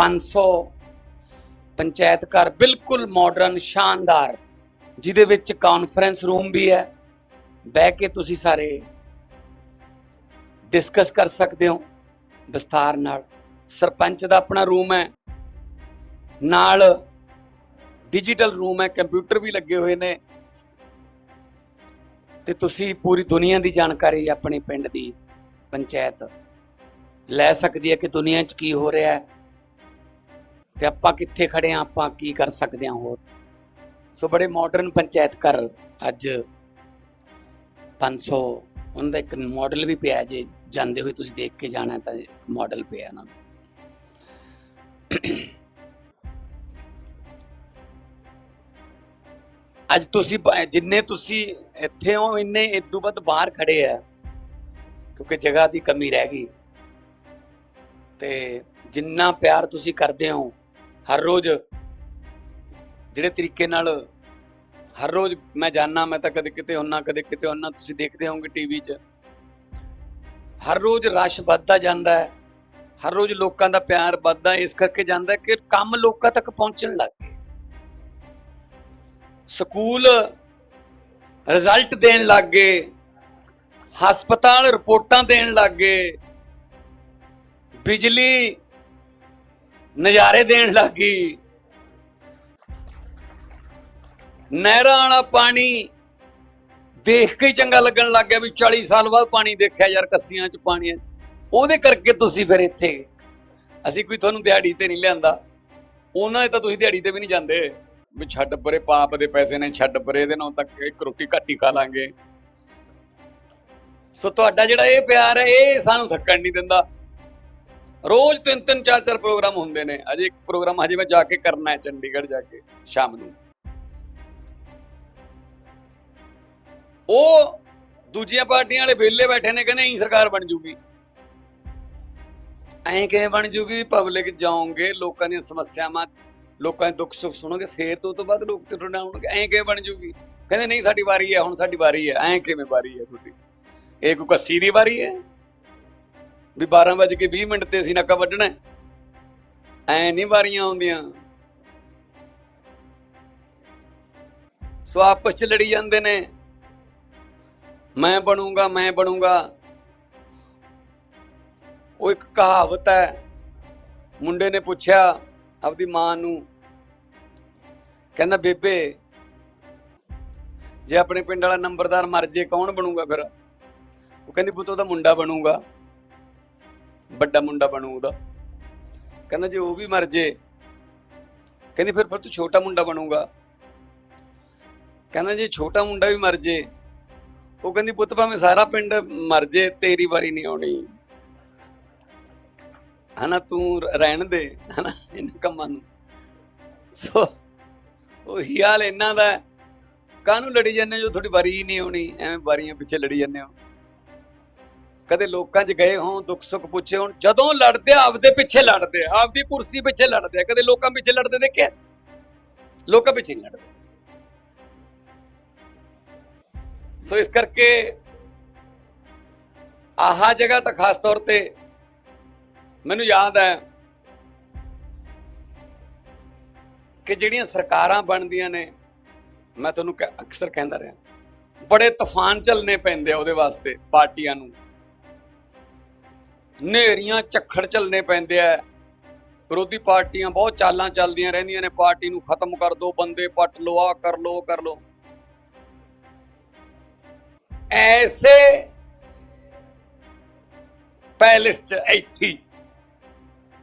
500 ਪੰਚਾਇਤ ਘਰ ਬਿਲਕੁਲ ਮਾਡਰਨ ਸ਼ਾਨਦਾਰ, ਜਿਹਦੇ ਵਿੱਚ ਕਾਨਫਰੰਸ ਰੂਮ ਵੀ ਹੈ। ਬਹਿ ਕੇ ਤੁਸੀਂ ਸਾਰੇ ਡਿਸਕਸ ਕਰ ਸਕਦੇ ਹੋ ਵਿਸਥਾਰ ਨਾਲ। ਸਰਪੰਚ ਦਾ ਆਪਣਾ ਰੂਮ ਹੈ। ਨਾਲ ਡਿਜੀਟਲ ਰੂਮ ਹੈ ਕੰਪਿਊਟਰ ਵੀ ਲੱਗੇ ਹੋਏ ਨੇ। ਤੇ ਤੁਸੀਂ ਪੂਰੀ ਦੁਨੀਆ ਦੀ ਜਾਣਕਾਰੀ ਆਪਣੇ ਪਿੰਡ ਦੀ ਪੰਚਾਇਤ ਲੈ ਸਕਦੀ ਹੈ ਕਿ ਦੁਨੀਆ 'ਚ ਕੀ ਹੋ ਰਿਹਾ ਹੈ। ਤੇ ਆਪਾਂ ਕਿੱਥੇ ਖੜੇ ਆ? ਆਪਾਂ ਕੀ ਕਰ ਸਕਦੇ ਹਾਂ ਹੋਰ? ਸੋ ਬੜੇ ਮਾਡਰਨ ਪੰਚਾਇਤ ਘਰ ਅੱਜ 500 ਉਹਨਾਂ ਦਾ ਇੱਕ ਮਾਡਲ ਵੀ ਪਿਆ ਜੇ, ਜਾਂਦੇ ਹੋਏ ਤੁਸੀਂ ਦੇਖ ਕੇ ਜਾਣਾ ਤਾਂ ਮਾਡਲ ਪਿਆ ਉਹਨਾਂ ਦਾ। ਅੱਜ ਤੁਸੀਂ ਜਿੰਨੇ ਤੁਸੀਂ ਇੱਥੇ ਹੋ, ਇੰਨੇ ਇਦੋਂ ਵੱਧ ਬਾਹਰ ਖੜੇ ਆ, ਕਿਉਂਕਿ ਜਗ੍ਹਾ ਦੀ ਕਮੀ ਰਹਿ ਗਈ। ਤੇ ਜਿੰਨਾ ਪਿਆਰ ਤੁਸੀਂ ਕਰਦੇ ਹੋ ਹਰ ਰੋਜ਼ ਜਿਹੜੇ ਤਰੀਕੇ ਨਾਲ ਹਰ ਰੋਜ਼ ਮੈਂ ਜਾਣਾ ਮੈਂ ਤਾਂ ਕਦੇ ਕਿਤੇ ਹੁੰਨਾ, ਕਦੇ ਕਿਤੇ ਹੁੰਨਾ, ਤੁਸੀਂ ਦੇਖਦੇ ਹੋਵੋਗੇ ਟੀਵੀ 'ਚ। ਹਰ ਰੋਜ਼ ਰਸ਼ ਵੱਧਦਾ ਜਾਂਦਾ ਹੈ। ਹਰ ਰੋਜ਼ ਲੋਕਾਂ ਦਾ ਪਿਆਰ ਵੱਧਦਾ ਇਸ ਕਰਕੇ ਜਾਂਦਾ ਕਿ ਕੰਮ ਲੋਕਾਂ ਤੱਕ ਪਹੁੰਚਣ ਲੱਗ ਗਏ। ਸਕੂਲ ਰਿਜ਼ਲਟ ਦੇਣ ਲੱਗ ਗਏ। ਹਸਪਤਾਲ ਰਿਪੋਰਟਾਂ ਦੇਣ ਲੱਗ ਗਏ। ਬਿਜਲੀ ਨਜ਼ਾਰੇ ਦੇਣ ਲੱਗ ਗਈ। ਨਹਿਰਾਂ ਵਾਲਾ ਪਾਣੀ ਦੇਖ ਕੇ ਚੰਗਾ ਲੱਗਣ ਲੱਗ ਗਿਆ ਵੀ 40 ਸਾਲ ਬਾਅਦ ਪਾਣੀ ਦੇਖਿਆ ਯਾਰ ਕੱਸੀਆਂ 'ਚ ਪਾਣੀ ਉਹਦੇ ਕਰਕੇ ਤੁਸੀਂ ਫਿਰ ਇੱਥੇ ਅਸੀਂ ਕੋਈ ਤੁਹਾਨੂੰ ਦਿਹਾੜੀ ਤੇ ਨਹੀਂ ਲਿਆਂਦਾ। ਉਹਨਾਂ ਦੇ ਤਾਂ ਤੁਸੀਂ ਦਿਹਾੜੀ ਤੇ ਵੀ ਨਹੀਂ ਜਾਂਦੇ। ਵੀ ਛੱਡ ਪਰੇ ਪਾਪ ਦੇ ਪੈਸੇ ਨੇ, ਛੱਡ ਪਰੇ ਇਹਦੇ ਨਾਲ ਤੱਕ ਇੱਕ ਰੋਟੀ ਘੱਟ ਹੀ ਖਾ ਲਾਂਗੇ। ਸੋ ਤੁਹਾਡਾ ਜਿਹੜਾ ਇਹ ਪਿਆਰ ਹੈ, ਇਹ ਸਾਨੂੰ ਥੱਕਣ ਨਹੀਂ ਦਿੰਦਾ। ਰੋਜ਼ ਤਿੰਨ ਤਿੰਨ, ਚਾਰ ਚਾਰ ਪ੍ਰੋਗਰਾਮ ਹੁੰਦੇ ਨੇ। ਅਜੇ ਇੱਕ ਪ੍ਰੋਗਰਾਮ ਹਜੇ ਮੈਂ ਜਾ ਕੇ ਕਰਨਾ ਹੈ, ਚੰਡੀਗੜ੍ਹ ਜਾ ਕੇ, ਸ਼ਾਮ ਨੂੰ। ਉਹ ਦੂਜੀਆਂ ਪਾਰਟੀਆਂ ਵਾਲੇ ਵਿਹਲੇ ਬੈਠੇ ਨੇ, ਕਹਿੰਦੇ ਇਹੀ ਸਰਕਾਰ ਬਣ ਜੂਗੀ। ਐਂ ਕਿਵੇਂ ਬਣ ਜੂਗੀ? ਪਬਲਿਕ ਜਾਓਗੇ, ਲੋਕਾਂ ਦੀਆਂ ਸਮੱਸਿਆਵਾਂ, ਲੋਕਾਂ ਦੇ ਦੁੱਖ ਸੁੱਖ ਸੁਣੋਗੇ, ਫੇਰ ਤੋਂ ਤੋਂ ਬਾਅਦ ਲੋਕ ਤੇ ਤੁਹਾਡੇ ਨਾਲ ਆਉਣਗੇ ਐਂ ਕਿਵੇਂ ਬਣ ਜੂਗੀ? ਕਹਿੰਦੇ, ਨਹੀਂ, ਸਾਡੀ ਵਾਰੀ ਹੈ, ਹੁਣ ਸਾਡੀ ਵਾਰੀ ਹੈ। ਐਂ ਕਿਵੇਂ ਵਾਰੀ ਹੈ ਤੁਹਾਡੀ? ਇਹ ਕੋਈ ਕੱਸੀ ਦੀ ਵਾਰੀ ਹੈ? ਵੀ 12 ਵਜੇ ਕੇ 20 ਮਿੰਟ ਤੇ ਅਸੀਂ ਨਾਕਾ ਵੱਢਣਾ ਹੈ। ਐਂ ਨਹੀਂ ਵਾਰੀਆਂ ਆਉਂਦੀਆਂ। ਸੋ ਆਪਸ ਚ ਲੜੀ ਜਾਂਦੇ ਨੇ। ਮੈਂ ਬਣੂੰਗਾ ਮੈਂ ਬਣੂੰਗਾ। ਉਹ ਇੱਕ ਕਹਾਵਤ ਹੈ। ਮੁੰਡੇ ਨੇ ਪੁੱਛਿਆ ਆਪਦੀ ਮਾਂ ਨੂੰ, ਕਹਿੰਦਾ, ਬੇਬੇ, ਜੇ ਆਪਣੇ ਪਿੰਡ ਵਾਲਾ ਨੰਬਰਦਾਰ ਮਰ ਜੇ ਕੌਣ ਬਣੂਗਾ ਫਿਰ? ਉਹ ਕਹਿੰਦੀ, ਪੁੱਤ, ਉਹਦਾ ਮੁੰਡਾ ਬਣੂਗਾ। ਵੱਡਾ ਮੁੰਡਾ ਬਣੂ ਉਹਦਾ। ਕਹਿੰਦਾ ਜੇ ਉਹ ਵੀ ਮਰ ਜੇ, ਕਹਿੰਦੀ ਫਿਰ ਫਿਰ ਤੂੰ ਛੋਟਾ ਮੁੰਡਾ ਬਣੂਗਾ। ਕਹਿੰਦਾ ਜੇ ਛੋਟਾ ਮੁੰਡਾ ਵੀ ਮਰ ਜੇ, ਉਹ ਕਹਿੰਦੀ ਪੁੱਤ ਭਾਵੇਂ ਸਾਰਾ ਪਿੰਡ ਮਰ ਜੇ, ਤੇਰੀ ਵਾਰੀ ਨਹੀਂ ਆਉਣੀ। ਹਨਾ, ਤੂੰ ਰਹਿਣ ਦੇ, ਹਨਾ, ਇਹਨਾਂ ਕੰਮਾਂ ਨੂੰ। ਸੋ, ਉਹੀ ਹਾਲ ਇਹਨਾਂ ਦਾ ਹੈ। ਕਾਹਨੂੰ ਲੜੀ ਜਾਂਦੇ ਹੋ ਜੋ ਤੁਹਾਡੀ ਵਾਰੀ ਹੀ ਨਹੀਂ ਆਉਣੀ? ਐਵੇਂ ਵਾਰੀਆਂ ਪਿੱਛੇ ਲੜੀ ਜਾਂਦੇ ਹੋ। ਕਦੇ ਲੋਕਾਂ 'ਚ ਗਏ ਹੋਂ ਦੁੱਖ ਸੁੱਖ ਪੁੱਛੇ ਹੋਣ ਜਦੋਂ ਲੜਦੇ ਆਪਦੇ ਪਿੱਛੇ ਲੜਦੇ ਆ, ਆਪਦੀ ਕੁਰਸੀ ਪਿੱਛੇ ਲੜਦੇ ਆ ਕਦੇ ਲੋਕਾਂ ਪਿੱਛੇ ਲੜਦੇ ਦੇਖਿਆ? ਲੋਕਾਂ ਪਿੱਛੇ ਨਹੀਂ ਲੜਦੇ। ਸੋ ਇਸ ਕਰਕੇ ਆਹਾ ਜਗ੍ਹਾ ਤਾਂ ਖਾਸ ਤੌਰ ਤੇ ਮੈਨੂੰ ਯਾਦ ਹੈ ਕਿ ਜਿਹੜੀਆਂ ਸਰਕਾਰਾਂ ਬਣਦੀਆਂ ਨੇ ਮੈਂ ਤੁਹਾਨੂੰ ਕਹਿ- ਅਕਸਰ ਕਹਿੰਦਾ ਰਿਹਾ ਬੜੇ ਤੂਫਾਨ ਚੱਲਨੇ ਪੈਂਦੇ ਆ ਉਹਦੇ ਵਾਸਤੇ ਪਾਰਟੀਆਂ ਨੂੰ। ਨੇਰੀਆਂ ਝੱਖੜ ਚੱਲਨੇ ਪੈਂਦੇ ਆ। ਵਿਰੋਧੀ ਪਾਰਟੀਆਂ ਬਹੁਤ ਚਾਲਾਂ ਚੱਲਦੀਆਂ ਰਹਿੰਦੀਆਂ ਨੇ, ਪਾਰਟੀ ਨੂੰ ਖਤਮ ਕਰ ਦੋ, ਬੰਦੇ ਪੱਟ ਲਓ ਆ ਕਰ ਲਓ ਕਰ ਲਓ। ਐਸੇ ਪੈਲਸ ਚ ਇੱਥੇ ਹੀ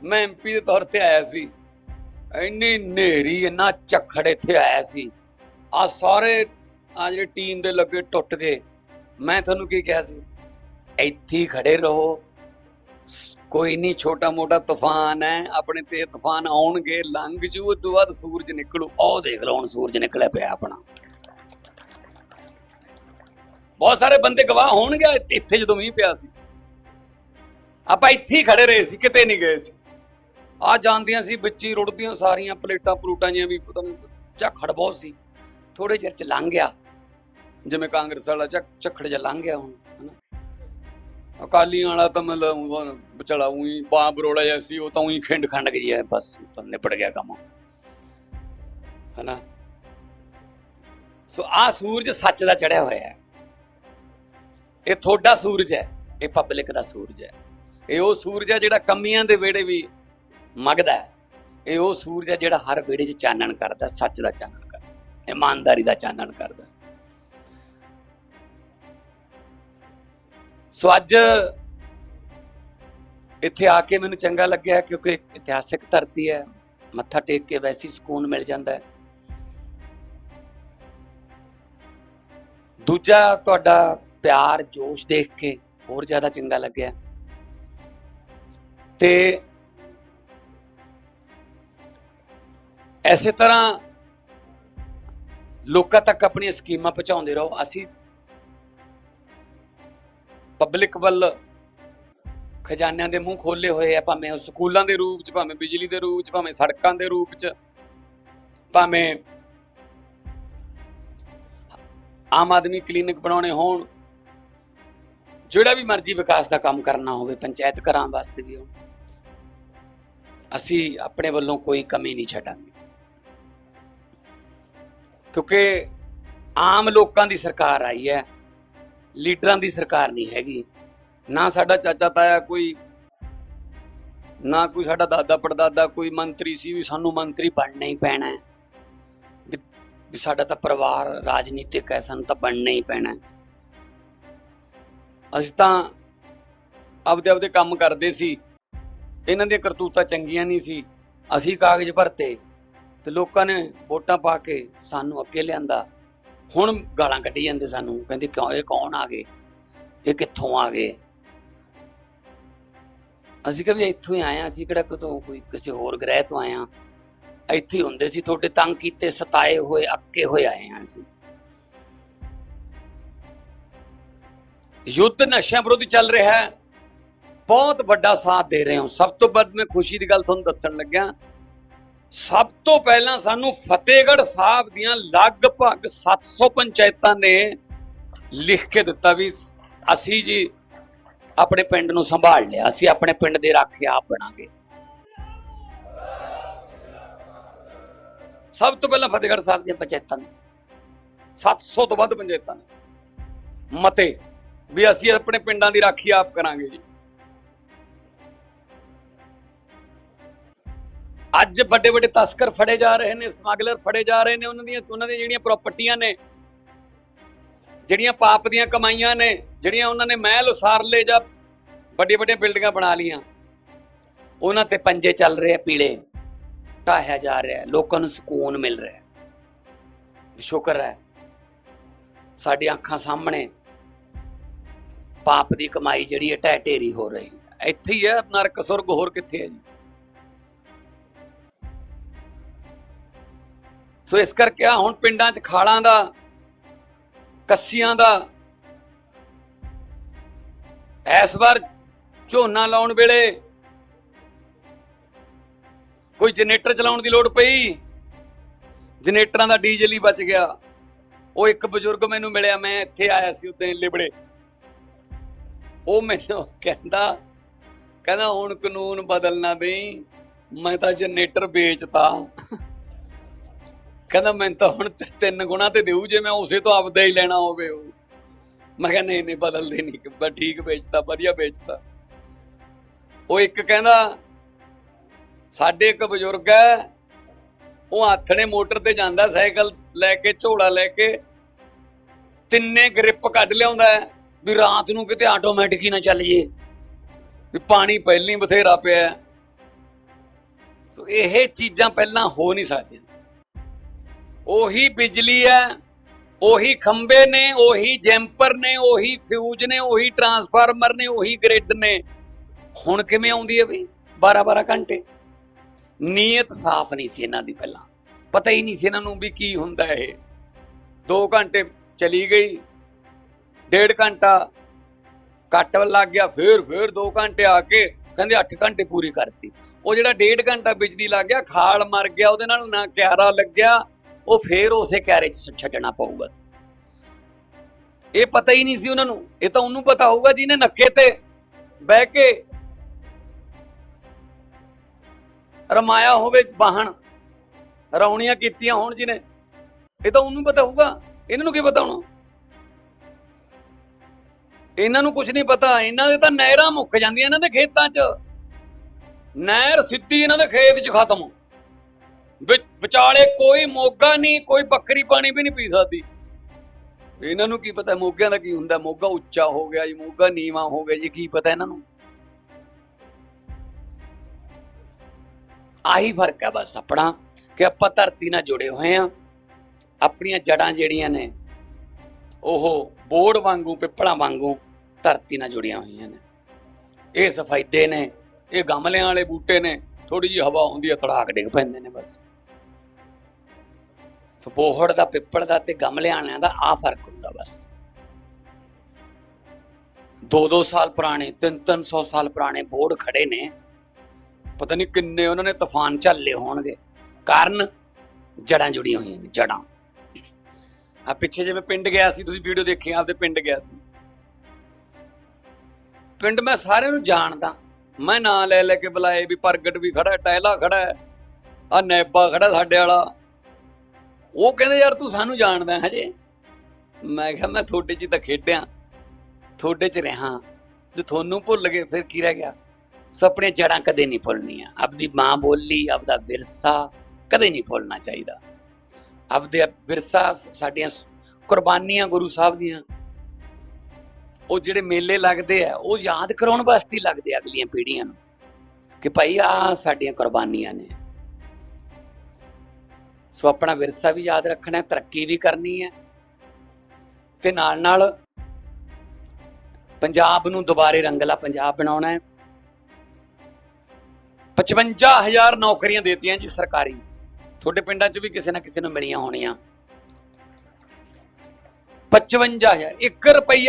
ਮੈਂ ਐਮਪੀ ਦੇ ਤੌਰ ਤੇ ਆਇਆ ਸੀ। ਇੰਨੀ ਨੇਰੀ ਇੰਨਾ ਝੱਖੜ ਇੱਥੇ ਆਇਆ ਸੀ। ਆ ਸਾਰੇ ਆ ਜਿਹੜੇ ਟੀਮ ਦੇ ਲੱਗੇ ਟੁੱਟ ਗਏ। ਮੈਂ ਤੁਹਾਨੂੰ ਕੀ ਕਿਹਾ ਸੀ? ਇੱਥੇ ਖੜੇ ਰਹੋ। ਕੋਈ ਨਹੀਂ, ਛੋਟਾ ਮੋਟਾ ਤੂਫਾਨ ਹੈ, ਆਪਣੇ ਤੇ ਤੂਫਾਨ ਆਉਣਗੇ, ਲੰਘ ਜੂ ਉਦੋਂ ਬਾਅਦ ਸੂਰਜ ਨਿਕਲੂ। ਉਹ ਦੇਖ ਲਓ ਹੁਣ ਸੂਰਜ ਨਿਕਲਿਆ ਪਿਆ ਆਪਣਾ। ਬਹੁਤ ਸਾਰੇ ਬੰਦੇ ਗਵਾਹ ਹੋਣਗੇ, ਇੱਥੇ- ਜਦੋਂ ਮੀਂਹ ਪਿਆ ਸੀ। ਆਪਾਂ ਇੱਥੇ ਹੀ ਖੜੇ ਰਹੇ ਸੀ, ਕਿਤੇ ਨਹੀਂ ਗਏ ਸੀ। ਆ ਜਾਂਦੀਆਂ ਸੀ ਬੱਚੀ ਰੁੜਦੀਆਂ ਸਾਰੀਆਂ ਪਲੇਟਾਂ ਪਲੂਟਾਂ ਜਿਹੀਆਂ ਵੀ, ਪਤਾ ਨਹੀਂ ਝੱਖੜ ਬਹੁਤ ਸੀ। ਥੋੜੇ ਚਿਰ ਚ ਲੰਘ ਗਿਆ। ਜਿਵੇਂ ਕਾਂਗਰਸ ਵਾਲਾ ਝੱਖ- ਝੱਖੜ ਜਿਹਾ ਲੰਘ ਗਿਆ ਹੁਣ। ਅਕਾਲੀਆਂ ਵਾਲਾ ਤਾਂ ਮਤਲਬ ਵਿਚਾਲਾ ਉਹੀ ਬਾਂ ਬਰੋਲਾ ਜਿਹਾ ਸੀ, ਉਹ ਤਾਂ ਉਹੀ ਖਿੰਡ ਖੰਡ ਗਈ ਹੈ, ਬਸ ਨਿਪਟ ਗਿਆ ਕੰਮ। ਹਨਾ? ਸੋ ਆ ਸੂਰਜ ਸੱਚ ਦਾ ਚੜਿਆ ਹੋਇਆ ਹੈ। ਇਹ ਤੁਹਾਡਾ ਸੂਰਜ ਹੈ, ਇਹ ਪਬਲਿਕ ਦਾ ਸੂਰਜ ਹੈ। ਇਹ ਉਹ ਸੂਰਜ ਹੈ ਜਿਹੜਾ ਕਮੀਆਂ ਦੇ ਵੇੜੇ ਵੀ ਮਗਦਾ ਹੈ। ਇਹ ਉਹ ਸੂਰਜ ਹੈ ਜਿਹੜਾ ਹਰ ਵੇੜੇ 'ਚ ਚਾਨਣ ਕਰਦਾ, ਸੱਚ ਦਾ ਚਾਨਣ ਕਰਦਾ, ਇਮਾਨਦਾਰੀ ਦਾ ਚਾਨਣ ਕਰਦਾ। ਸੋ ਅੱਜ ਇੱਥੇ ਆ ਕੇ ਮੈਨੂੰ ਚੰਗਾ ਲੱਗਿਆ ਕਿਉਂਕਿ ਇੱਕ ਇਤਿਹਾਸਿਕ ਧਰਤੀ ਹੈ, ਮੱਥਾ ਟੇਕ ਕੇ ਵੈਸੀ ਸਕੂਨ ਮਿਲ ਜਾਂਦਾ ਹੈ। ਦੂਜਾ ਤੁਹਾਡਾ ਪਿਆਰ, ਜੋਸ਼ ਦੇਖ ਕੇ ਹੋਰ ਜ਼ਿਆਦਾ ਚੰਗਾ ਲੱਗਿਆ। ਤੇ ਐਸੇ ਤਰ੍ਹਾਂ ਲੋਕਾਂ ਤੱਕ ਆਪਣੀਆਂ ਸਕੀਮਾਂ ਪਹੁੰਚਾਉਂਦੇ ਰਹੋ। ਅਸੀਂ ਪਬਲਿਕ ਵੱਲ ਖਜ਼ਾਨਿਆਂ ਦੇ ਮੂੰਹ ਖੋਲੇ ਹੋਏ ਆ, ਭਾਵੇਂ ਉਹ ਸਕੂਲਾਂ ਦੇ ਰੂਪ ਚ, ਭਾਵੇਂ ਬਿਜਲੀ ਦੇ ਰੂਪ ਚ, ਭਾਵੇਂ ਸੜਕਾਂ ਦੇ ਰੂਪ ਚ, ਭਾਵੇਂ ਆਮ ਆਦਮੀ ਕਲੀਨਿਕ ਬਣਾਉਣੇ ਹੋਣ, ਜਿਹੜਾ ਵੀ ਮਰਜ਼ੀ ਵਿਕਾਸ ਦਾ ਕੰਮ ਕਰਨਾ ਹੋਵੇ, ਪੰਚਾਇਤ ਘਰਾਂ ਵਾਸਤੇ ਵੀ ਹੋਣ, ਅਸੀਂ ਆਪਣੇ ਵੱਲੋਂ ਕੋਈ ਕਮੀ ਨਹੀਂ ਛੱਡਾਂਗੇ। ਕਿਉਂਕਿ ਆਮ ਲੋਕਾਂ ਦੀ ਸਰਕਾਰ ਆਈ ਹੈ ਲੀਡਰਾਂ ਦੀ ਸਰਕਾਰ ਨਹੀਂ ਹੈਗੀ। ਨਾ ਸਾਡਾ ਚਾਚਾ ਤਾਇਆ ਕੋਈ, ਨਾ ਕੋਈ ਸਾਡਾ ਦਾਦਾ ਪੜਦਾਦਾ, ਕੋਈ ਮੰਤਰੀ ਸੀ ਵੀ ਸਾਨੂੰ ਮੰਤਰੀ ਬਣਨਾ ਹੀ ਪੈਣਾ ਹੈ। ਵੀ- ਸਾਡਾ ਤਾਂ ਪਰਿਵਾਰ ਰਾਜਨੀਤਿਕ ਹੈ, ਸਾਨੂੰ ਤਾਂ ਬਣਨਾ ਹੀ ਪੈਣਾ ਅਸੀਂ ਤਾਂ ਆਪਦੇ ਆਪਦੇ ਕੰਮ ਕਰਦੇ ਸੀ। ਇਹਨਾਂ ਦੀਆਂ ਕਰਤੂਤਾਂ ਚੰਗੀਆਂ ਨਹੀਂ ਸੀ। ਅਸੀਂ ਕਾਗਜ਼ ਭਰਤੇ ਤੇ ਲੋਕਾਂ ਨੇ ਵੋਟਾਂ ਪਾ ਕੇ ਸਾਨੂੰ ਅੱਗੇ ਲਿਆਂਦਾ। ਹੁਣ ਗਾਲਾਂ ਕੱਢੀ ਜਾਂਦੇ ਸਾਨੂੰ, ਕਹਿੰਦੇ ਕਿਉਂ ਇਹ ਕੌਣ ਆ ਗਏ? ਇਹ ਕਿੱਥੋਂ ਆ ਗਏ? ਅਸੀਂ ਕਦੇ ਇੱਥੋਂ ਹੀ ਆਏ ਹਾਂ, ਅਸੀਂ ਕਿਹੜਾ ਕਿਤੋਂ ਕੋਈ ਕਿਸੇ ਹੋਰ ਗ੍ਰਹਿ ਤੋਂ ਆਏ ਹਾਂ? ਇੱਥੇ ਹੁੰਦੇ ਸੀ, ਤੁਹਾਡੇ ਤੰਗ ਕੀਤੇ, ਸਤਾਏ ਹੋਏ, ਅੱਕੇ ਹੋਏ ਆਏ ਹਾਂ ਅਸੀਂ। ਯੁੱਧ ਨਸ਼ਿਆਂ ਵਿਰੁੱਧ ਚੱਲ ਰਿਹਾ ਹੈ। ਬਹੁਤ ਵੱਡਾ ਸਾਥ ਦੇ ਰਹੇ ਹਾਂ। ਸਭ ਤੋਂ ਵੱਧ ਮੈਂ ਖੁਸ਼ੀ ਦੀ ਗੱਲ ਤੁਹਾਨੂੰ ਦੱਸਣ ਲੱਗਿਆ ਸਭ ਤੋਂ ਪਹਿਲਾਂ ਸਾਨੂੰ ਫਤਿਹਗੜ੍ਹ ਸਾਹਿਬ ਦੀਆਂ ਲਗਭਗ 700 ਪੰਚਾਇਤਾਂ ਨੇ ਲਿਖ ਕੇ ਦਿੱਤਾ ਵੀ ਅਸੀਂ ਜੀ ਆਪਣੇ ਪਿੰਡ ਨੂੰ ਸੰਭਾਲ ਲਿਆ, ਅਸੀਂ ਆਪਣੇ ਪਿੰਡ ਦੇ ਰਾਖੇ ਆਪ ਬਣਾਂਗੇ। ਸਭ ਤੋਂ ਪਹਿਲਾਂ ਫਤਿਹਗੜ੍ਹ ਸਾਹਿਬ ਦੀਆਂ ਪੰਚਾਇਤਾਂ ਨੇ। 700 ਤੋਂ ਵੱਧ ਪੰਚਾਇਤਾਂ ਨੇ। ਮਤੇ ਵੀ ਅਸੀਂ ਆਪਣੇ ਪਿੰਡਾਂ ਦੀ ਰਾਖੀ ਆਪ ਕਰਾਂਗੇ ਜੀ। ਅੱਜ ਵੱਡੇ ਵੱਡੇ ਤਸਕਰ ਫੜੇ ਜਾ ਰਹੇ ਨੇ, ਸਮਗਲਰ ਫੜੇ ਜਾ ਰਹੇ ਨੇ, ਉਹਨਾਂ ਦੀਆਂ ਉਹਨਾਂ ਦੀਆਂ ਜਿਹੜੀਆਂ ਪ੍ਰਾਪਰਟੀਆਂ ਨੇ, ਜਿਹੜੀਆਂ ਪਾਪ ਦੀਆਂ ਕਮਾਈਆਂ ਨੇ, ਜਿਹੜੀਆਂ ਉਹਨਾਂ ਨੇ ਮਹਿਲ ਉਸਾਰ ਲਏ ਜਾਂ ਵੱਡੀਆਂ ਵੱਡੀਆਂ ਬਿਲਡਿੰਗਾਂ ਬਣਾ ਲੀਆਂ ਉਹਨਾਂ ਤੇ ਪੰਜੇ ਚੱਲ ਰਹੇ ਆ ਪੀਲੇ, ਢਾਹਿਆ ਜਾ ਰਿਹਾ ਹੈ ਲੋਕਾਂ ਨੂੰ ਸਕੂਨ ਮਿਲ ਰਿਹਾ ਹੈ। ਸ਼ੁਕਰ ਹੈ ਸਾਡੀ ਅੱਖਾਂ ਸਾਹਮਣੇ ਪਾਪ ਦੀ ਕਮਾਈ ਜਿਹੜੀ ਹੈ ਢਹਿ ਢੇਰੀ ਹੋ ਰਹੀ ਹੈ। ਇੱਥੇ ਹੀ ਹੈ, ਨਰਕ, ਸੁਰਗ ਹੋਰ ਕਿੱਥੇ ਹੈ ਜੀ? ਸੋ ਇਸ ਕਰਕੇ ਆ ਹੁਣ ਪਿੰਡਾਂ 'ਚ ਖਾਲਾਂ ਦਾ, ਕੱਸੀਆਂ ਦਾ, ਇਸ ਵਾਰ ਝੋਨਾ ਲਾਉਣ ਵੇਲੇ ਕੋਈ ਜਨਰੇਟਰ ਚਲਾਉਣ ਦੀ ਲੋੜ ਪਈ। ਜਨਰੇਟਰਾਂ ਦਾ ਡੀਜ਼ਲ ਹੀ ਬਚ ਗਿਆ। ਉਹ ਇੱਕ ਬਜ਼ੁਰਗ ਮੈਨੂੰ ਮਿਲਿਆ, ਮੈਂ ਇੱਥੇ ਆਇਆ ਸੀ ਉਦੋਂ ਲਿਬੜੇ। ਉਹ ਮੈਨੂੰ ਕਹਿੰਦਾ ਕਹਿੰਦਾ ਹੁਣ ਕਾਨੂੰਨ ਬਦਲਣਾ ਦੇਈ ਮੈਂ ਤਾਂ ਜਨਰੇਟਰ ਵੇਚਤਾ। ਕਹਿੰਦਾ ਮੈਂ ਤਾਂ ਹੁਣ ਤਿੰਨ ਗੁਣਾ ਤੇ ਦੇਊ ਜੇ ਮੈਂ ਉਸੇ ਤੋਂ ਆਪਦਾ ਹੀ ਲੈਣਾ ਹੋਵੇ ਉਹ। ਮੈਂ ਕਿਹਾ ਨਹੀਂ ਨਹੀਂ, ਬਦਲਦੇ ਨਹੀਂ। ਬਸ ਠੀਕ ਵੇਚਦਾ ਵਧੀਆ ਵੇਚਤਾ। ਉਹ ਇੱਕ ਕਹਿੰਦਾ, ਸਾਡੇ ਇੱਕ ਬਜ਼ੁਰਗ ਹੈ, ਉਹ ਆਥਣੇ ਮੋਟਰ ਤੇ ਜਾਂਦਾ, ਸਾਈਕਲ ਲੈ ਕੇ, ਝੋਲਾ ਲੈ ਕੇ, ਤਿੰਨੇ ਗ੍ਰਿਪ ਕੱਢ ਲਿਆਉਂਦਾ ਵੀ ਰਾਤ ਨੂੰ ਕਿਤੇ ਆਟੋਮੈਟਿਕ ਹੀ ਨਾ ਚੱਲ ਜੇ ਵੀ ਪਾਣੀ ਪਹਿਲਾਂ ਹੀ ਬਥੇਰਾ ਪਿਆ ਸੋ ਇਹ ਚੀਜ਼ਾਂ ਪਹਿਲਾਂ ਹੋ ਨਹੀਂ ਸਕਦੀਆਂ। ਉਹੀ ਬਿਜਲੀ ਹੈ, ਉਹੀ ਖੰਬੇ ਨੇ, ਉਹੀ ਜੈਂਪਰ ਨੇ, ਉਹੀ ਫਿਊਜ਼ ਨੇ, ਉਹੀ ਟਰਾਂਸਫਾਰਮਰ ਨੇ, ਉਹੀ ਗ੍ਰਿਡ ਨੇ। ਹੁਣ ਕਿਵੇਂ ਆਉਂਦੀ ਹੈ ਬਈ? 12 12 ਘੰਟੇ। ਨੀਅਤ ਸਾਫ਼ ਨਹੀਂ ਸੀ ਇਹਨਾਂ ਦੀ ਪਹਿਲਾਂ। ਪਤਾ ਹੀ ਨਹੀਂ ਸੀ ਇਹਨਾਂ ਨੂੰ ਵੀ ਕੀ ਹੁੰਦਾ ਇਹ। 2 ਘੰਟੇ ਚਲੀ ਗਈ, ਡੇਢ ਘੰਟਾ ਕੱਟ ਲੱਗ ਗਿਆ, ਫੇਰ ਫੇਰ 2 ਘੰਟੇ ਆ ਕੇ ਕਹਿੰਦੇ 8 ਘੰਟੇ ਪੂਰੀ ਕਰਤੀ। ਉਹ ਜਿਹੜਾ ਡੇਢ ਘੰਟਾ ਬਿਜਲੀ ਲੱਗ ਗਿਆ, ਖਾਲ ਮਰ ਗਿਆ, ਉਹਦੇ ਨਾਲ ਨਾ ਕਿਆਰਾ ਲੱਗਿਆ ਉਹ ਫੇਰ ਉਸੇ ਕੈਰੇ 'ਚ ਛੱਡਣਾ ਪਊਗਾ। ਇਹ ਪਤਾ ਹੀ ਨਹੀਂ ਸੀ ਉਹਨਾਂ ਨੂੰ। ਇਹ ਤਾਂ ਉਹਨੂੰ ਪਤਾ ਹੋਊਗਾ ਜਿਹਨੇ ਨੱਕੇ ਤੇ ਬਹਿ ਕੇ ਰਮਾਇਆ ਹੋਵੇ ਬਾਹਣ ਰੌਣੀਆਂ ਕੀਤੀਆਂ ਹੋਣ ਜਿਹਨੇ। ਇਹ ਤਾਂ ਉਹਨੂੰ ਪਤਾ ਹੋਊਗਾ। ਇਹਨਾਂ ਨੂੰ ਕੀ ਪਤਾ ਹੋਣਾ? ਇਹਨਾਂ ਨੂੰ ਕੁਝ ਨਹੀਂ ਪਤਾ। ਇਹਨਾਂ ਦੇ ਤਾਂ ਨਹਿਰਾਂ ਮੁੱਕ ਜਾਂਦੀਆਂ ਇਹਨਾਂ ਦੇ ਖੇਤਾਂ 'ਚ। ਨਹਿਰ ਸਿੱਧੀ ਇਹਨਾਂ ਦੇ ਖੇਤ 'ਚ ਖਤਮ। ਵਿਚਾਲੇ ਕੋਈ ਮੋਗਾ ਨਹੀਂ, ਕੋਈ ਬੱਕਰੀ ਪਾਣੀ ਵੀ ਨਹੀਂ ਪੀ ਸਕਦੀ। ਇਹਨਾਂ ਨੂੰ ਕੀ ਪਤਾ ਮੋਗਿਆਂ ਦਾ ਕੀ ਹੁੰਦਾ, ਮੋਗਾ ਉੱਚਾ ਹੋ ਗਿਆ ਜੀ, ਮੋਗਾ ਨੀਵਾ ਹੋ ਗਿਆ ਜੀ, ਕੀ ਪਤਾ ਇਹਨਾਂ ਨੂੰ। ਆਹੀ ਫ਼ਰਕ ਹੈ ਬਸ ਆਪਣਾ, ਕਿ ਆਪਾਂ ਧਰਤੀ ਨਾਲ ਜੁੜੇ ਹੋਏ ਆ ਆਪਣੀਆਂ ਜੜਾਂ ਜਿਹੜੀਆਂ ਨੇ, ਉਹ ਬੋੜ ਵਾਂਗੂ, ਪਿੱਪਲਾਂ ਵਾਂਗੂ ਧਰਤੀ ਨਾਲ ਜੁੜੀਆਂ ਹੋਈਆਂ ਨੇ। ਇਹ ਸਫਾਇਦੇ ਨੇ, ਇਹ ਗਮਲਿਆਂ ਵਾਲੇ ਬੂਟੇ ਨੇ ਥੋੜੀ ਜਿਹੀ ਹਵਾ ਹੁੰਦੀ ਹੈ, ਤੜਾਕ ਡਿੱਗ ਪੈਂਦੇ ਨੇ ਬਸ। ਫਪੋਹੜ ਦਾ, ਪਿੱਪਲ ਦਾ ਤੇ ਗਮਲਿਆਂ ਵਾਲਿਆਂ ਦਾ ਆ ਫ਼ਰਕ ਹੁੰਦਾ ਬਸ। 2-2 ਸਾਲ ਪੁਰਾਣੇ 3-300 ਸਾਲ ਪੁਰਾਣੇ ਬੋਰਡ ਖੜੇ ਨੇ। ਪਤਾ ਨਹੀਂ ਕਿੰਨੇ ਉਹਨਾਂ ਨੇ ਤੂਫਾਨ ਝੱਲੇ ਹੋਣਗੇ। ਕਾਰਨ ਜੜਾਂ ਜੁੜੀਆਂ ਹੋਈਆਂ ਨੇ, ਜੜਾਂ। ਆ ਪਿੱਛੇ ਜੇ ਮੈਂ ਪਿੰਡ ਗਿਆ ਸੀ, ਤੁਸੀਂ ਵੀਡੀਓ ਦੇਖੀ, ਆਪਦੇ ਪਿੰਡ ਗਿਆ ਸੀ। ਪਿੰਡ ਮੈਂ ਸਾਰਿਆਂ ਨੂੰ ਜਾਣਦਾ। ਮੈਂ ਨਾਂ ਲੈ ਲੈ ਕੇ ਬੁਲਾਏ ਵੀ ਪ੍ਰਗਟ ਵੀ ਖੜਾ ਹੈ ਟਹਿਲਾ ਖੜਾ ਹੈ। ਆ ਨੈਬਾ ਖੜਾ ਸਾਡੇ ਵਾਲਾ। ਉਹ ਕਹਿੰਦੇ, ਯਾਰ ਤੂੰ ਸਾਨੂੰ ਜਾਣਦਾ ਹਜੇ। ਮੈਂ ਕਿਹਾ, ਮੈਂ ਤੁਹਾਡੇ 'ਚ ਤਾਂ ਖੇਡਿਆ, ਤੁਹਾਡੇ 'ਚ ਰਹਾ। ਜੇ ਤੁਹਾਨੂੰ ਭੁੱਲ ਗਏ, ਫਿਰ ਕੀ ਰਹਿ ਗਿਆ? ਸੋ ਜੜਾਂ ਕਦੇ ਨਹੀਂ ਭੁੱਲਣੀਆਂ। ਆਪਦੀ ਮਾਂ ਬੋਲੀ, ਆਪਦਾ ਵਿਰਸਾ ਕਦੇ ਨਹੀਂ ਭੁੱਲਣਾ ਚਾਹੀਦਾ। ਆਪਦੇ ਵਿਰਸਾ ਸਾਡੀਆਂ ਕੁਰਬਾਨੀਆਂ ਗੁਰੂ ਸਾਹਿਬ ਦੀਆਂ, ਉਹ ਜਿਹੜੇ ਮੇਲੇ ਲੱਗਦੇ ਆ, ਉਹ ਯਾਦ ਕਰਾਉਣ ਵਾਸਤੇ ਲੱਗਦੇ ਅਗਲੀਆਂ ਪੀੜ੍ਹੀਆਂ ਨੂੰ। ਕਿ ਭਾਈ ਆ ਸਾਡੀਆਂ ਕੁਰਬਾਨੀਆਂ ਨੇ। ਸੋ ਆਪਣਾ ਵਿਰਸਾ ਵੀ ਯਾਦ ਰੱਖਣਾ ਹੈ ਤਰੱਕੀ ਵੀ ਕਰਨੀ ਹੈ। ਤੇ ਨਾਲ ਨਾਲ ਪੰਜਾਬ ਨੂੰ ਦੁਬਾਰੇ ਰੰਗਲਾ ਪੰਜਾਬ ਬਣਾਉਣਾ ਹੈ। 55000 ਨੌਕਰੀਆਂ ਦੇਤੀਆਂ ਜੀ ਸਰਕਾਰੀ। ਤੁਹਾਡੇ ਪਿੰਡਾਂ 'ਚ ਵੀ ਕਿਸੇ ਨਾ ਕਿਸੇ ਨੂੰ ਮਿਲੀਆਂ ਹੋਣੀਆਂ। 55000 1 ਰੁਪਈਆ